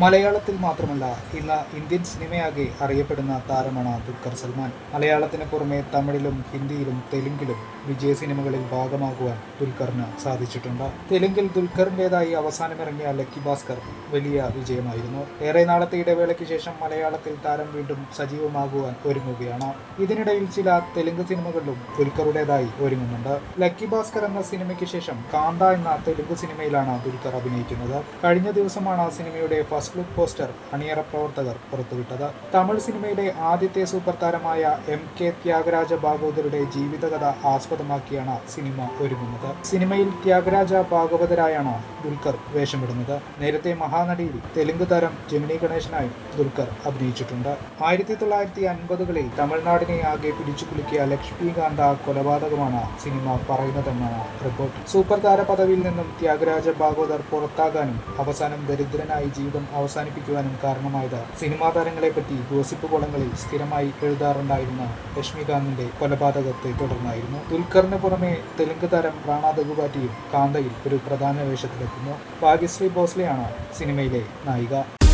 മലയാളത്തിൽ മാത്രമല്ല ഇന്ന് ഇന്ത്യൻ സിനിമയാകെ അറിയപ്പെടുന്ന താരമാണ് ദുൽഖർ സൽമാൻ. മലയാളത്തിന് പുറമെ തമിഴിലും ഹിന്ദിയിലും തെലുങ്കിലും വിജയ സിനിമകളിൽ ഭാഗമാകുവാൻ ദുൽഖറിന് സാധിച്ചിട്ടുണ്ട്. തെലുങ്കിൽ ദുൽഖറിന്റെതായി അവസാനമിറങ്ങിയ ലക്കി ഭാസ്കർ വലിയ വിജയമായിരുന്നു. ഏറെ നാളത്തെ ഇടവേളയ്ക്ക് ശേഷം മലയാളത്തിൽ താരം വീണ്ടും സജീവമാകുവാൻ ഒരുങ്ങുകയാണ്. ഇതിനിടയിൽ ചില തെലുങ്ക് സിനിമകളിലും ദുൽഖറുടേതായി ഒരുങ്ങുന്നുണ്ട്. ലക്കി ഭാസ്കർ എന്ന സിനിമയ്ക്ക് ശേഷം കാന്ത എന്ന തെലുങ്ക് സിനിമയിലാണ് ദുൽഖർ അഭിനയിക്കുന്നത്. കഴിഞ്ഞ ദിവസമാണ് സിനിമയുടെ ഫസ്റ്റ് ലുക്ക് പോസ്റ്റർ അണിയറ പ്രവർത്തകർ പുറത്തുവിട്ടത്. തമിഴ് സിനിമയിലെ ആദ്യത്തെ സൂപ്പർ താരമായ എം കെ ത്യാഗരാജ ഭാഗവതരുടെ ജീവിതകഥ ആസ്പദമാക്കിയാണ് സിനിമ ഒരുങ്ങുന്നത്. സിനിമയിൽ ത്യാഗരാജ ഭാഗവതരായാണ് ദുൽഖർ വേഷമിടുന്നത്. നേരത്തെ മഹാനടിയിൽ തെലുങ്ക് താരം ജമിനി ഗണേശനായി ദുൽഖർ അഭിനയിച്ചിട്ടുണ്ട്. ആയിരത്തി തൊള്ളായിരത്തി അൻപതുകളിൽ തമിഴ്നാടിനെ ആകെ പിടിച്ചു കുലുക്കിയ ലക്ഷ്മികാന്ത കൊലപാതകമാണ് സിനിമ പറയുന്നതെന്നാണ് റിപ്പോർട്ട്. സൂപ്പർ താര പദവിയിൽ നിന്നും ത്യാഗരാജ ഭാഗവതർ പുറത്താകാനും അവസാനം ദരിദ്രനായി ജീവിതം അവസാനിപ്പിക്കുവാനും കാരണമായത്. സിനിമാ താരങ്ങളെ പറ്റി ഗോസിപ്പ് കോളങ്ങളിൽ സ്ഥിരമായി എഴുതാറുണ്ടായിരുന്ന ലക്ഷ്മികാന്തിന്റെ കൊലപാതകത്തെ തുടർന്നായിരുന്നു. ദുൽഖറിന് പുറമെ തെലുങ്ക് താരം റാണ ദഗുബാറ്റിയും കാന്തയിൽ ഒരു പ്രധാന വേഷത്തിലെത്തുന്നു. ഭാഗ്യശ്രീ ഭോസ്ലെയാണ് സിനിമയിലെ നായിക.